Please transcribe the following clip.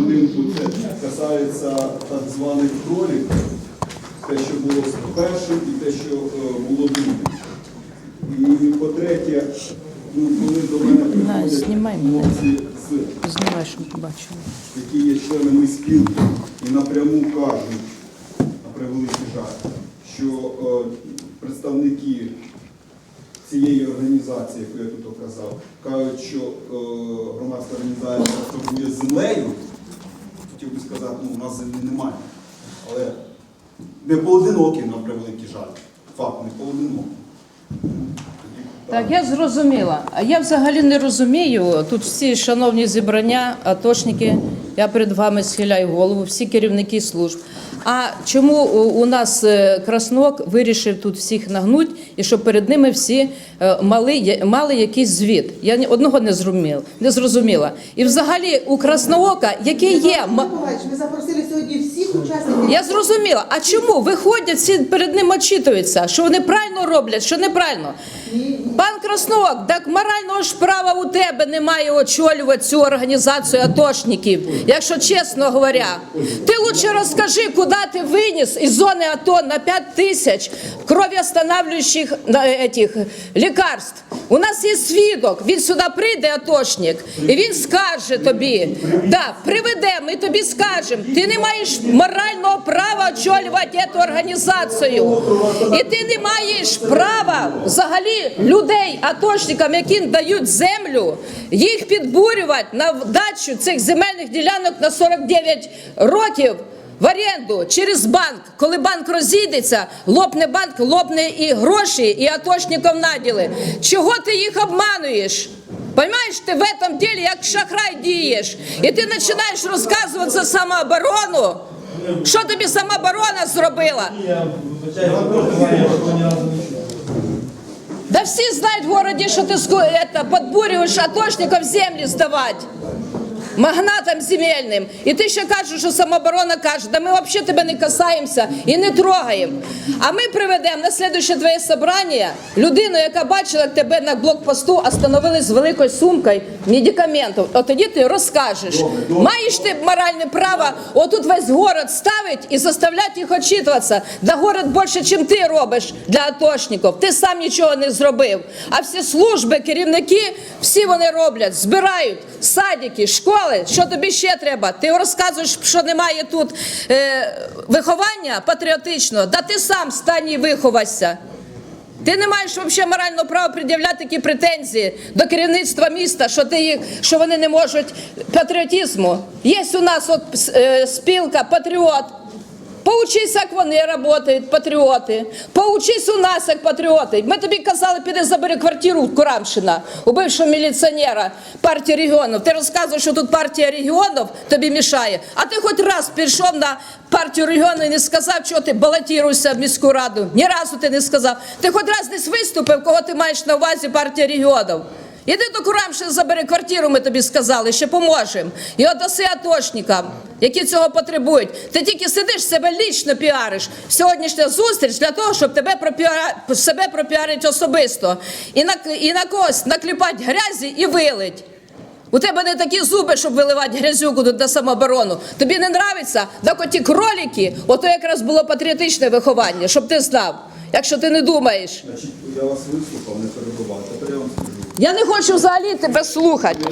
будинку це касається так званих кролів, те, що було першим, і те, що е, було другим. І по-третє, ну, коли до мене приходять хлопці Знімай, щоб побачили. які є членами спілки і напряму кажуть, на превеликий жаль, що е, представники цієї організації, яку я тут оказав, кажуть, що е, громадська організація торгує землею. Хотів би сказати, ну, у нас землі немає. Але не поодинокі, на превеликий жаль. Факт, не поодинокі. Так, я зрозуміла. А я взагалі не розумію. Тут всі шановні зібрання, атошники, я перед вами схиляю голову, всі керівники служб. А чому у нас е, Краснок вирішив тут всіх нагнуть і щоб перед ними всі е, мали, мали якийсь звіт? Я одного не зрозуміла. Не зрозуміла. І взагалі у Красноока, який є ми запросили сьогодні всіх учасників. Я зрозуміла. А чому виходять всі перед ним очитуються, що вони правильно роблять, що неправильно? Пан Красновок, так морального ж права у тебе немає очолювати цю організацію атошників, якщо чесно говоря. Ти лучше розкажи, куди ти виніс із зони АТО на 5 тисяч кров'останавлюючих на, етих, лікарств. У нас є свідок, він сюди прийде, атошник, і він скаже тобі, да, приведе, ми тобі скажемо, ти не маєш морального права очолювати цю організацію. І ти не маєш права взагалі людей, атошникам, які дають землю, їх підбурювати на дачу цих земельних ділянок на 49 років. В оренду через банк, коли банк розійдеться, лопне банк, лопне і гроші, і атошників наділи. Чого ти їх обмануєш? Понимаєш, ти в этом деле як шахрай дієш, і ти починаєш розказувати за самооборону. Що тобі самооборона зробила? Да всі знають в городі, що ти ску- это, атошників землі здавати. Магнатам земельним. І ти ще кажеш, що самооборона каже, да ми взагалі тебе не касаємося і не трогаємо. А ми приведемо на слідуще твоє собрання людину, яка бачила як тебе на блокпосту, остановили з великою сумкою медикаментів. От тоді ти розкажеш. Маєш ти моральне право отут весь город ставити і заставляти їх очитуватися. Да город більше, чим ти робиш для атошників. Ти сам нічого не зробив. А всі служби, керівники, всі вони роблять, збирають садики, школи. Що тобі ще треба? Ти розказуєш, що немає тут е, виховання патріотичного. Да ти сам стань і виховайся. Ти не маєш взагалі морального права пред'являти такі претензії до керівництва міста, що ти їх, що вони не можуть патріотизму. Є у нас от е, спілка Патріот. Поучись, як вони працюють, патріоти. Поучись у нас, як патріоти. Ми тобі казали, піди забери квартиру Курамшина, у бившого міліціонера партії регіонів. Ти розказуєш, що тут партія регіонів тобі мішає. А ти хоч раз пішов на партію регіонів і не сказав, що ти балотіруєшся в міську раду. Ні разу ти не сказав. Ти хоч раз десь виступив, кого ти маєш на увазі партія регіонів. Іди до Курамшина, забери квартиру, ми тобі сказали, ще поможемо. І отдаси атошникам, які цього потребують. Ти тільки сидиш, себе лічно піариш. Сьогоднішня зустріч для того, щоб тебе пропіара... себе пропіарити особисто. І на, і на когось накліпати грязі і вилить. У тебе не такі зуби, щоб виливати грязюку на самооборону. Тобі не нравиться? Так оті кролики, ото якраз було патріотичне виховання, щоб ти знав, якщо ти не думаєш. Значить, я вас вислухав, не перебував. Тепер я вам скажу. Я не хочу взагалі тебе слухати.